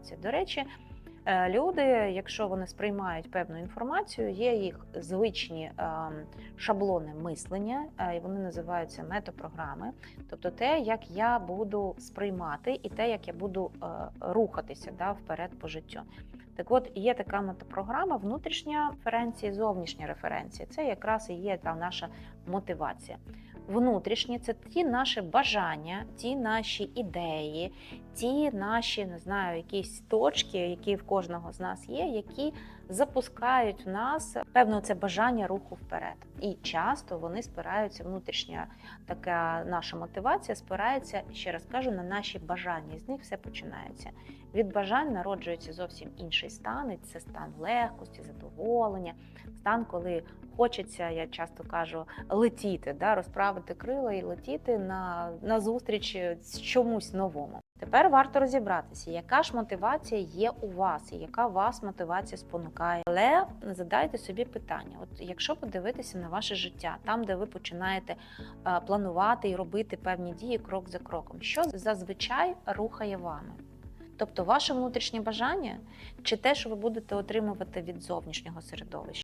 мотивація. До речі, е, люди, якщо вони сприймають певну інформацію, є їх звичні е, шаблони мислення, е, і вони називаються метапрограми, тобто те, як я буду сприймати, і те, як я буду рухатися да, вперед по життю. Так от є така метапрограма, внутрішня референція, зовнішня референція. Це якраз і є та наша мотивація. Внутрішні це ті наші бажання, ті наші ідеї, ті наші, не знаю, якісь точки, які в кожного з нас є, які запускають в нас певно це бажання руху вперед. І часто вони спираються, внутрішня така наша мотивація спирається, ще раз кажу, на наші бажання. З них все починається. Від бажань народжується зовсім інший стан, і це стан легкості, задоволення, стан, коли хочеться, я часто кажу, летіти, да, розправити крила і летіти на, на зустріч з чомусь новому. Тепер варто розібратися, яка ж мотивація є у вас, і яка вас мотивація спонукає. Але задайте собі питання: от якщо подивитися на ваше життя, там, де ви починаєте е, планувати і робити певні дії крок за кроком, що зазвичай рухає вами? Тобто ваше внутрішнє бажання чи те, що ви будете отримувати від зовнішнього середовища?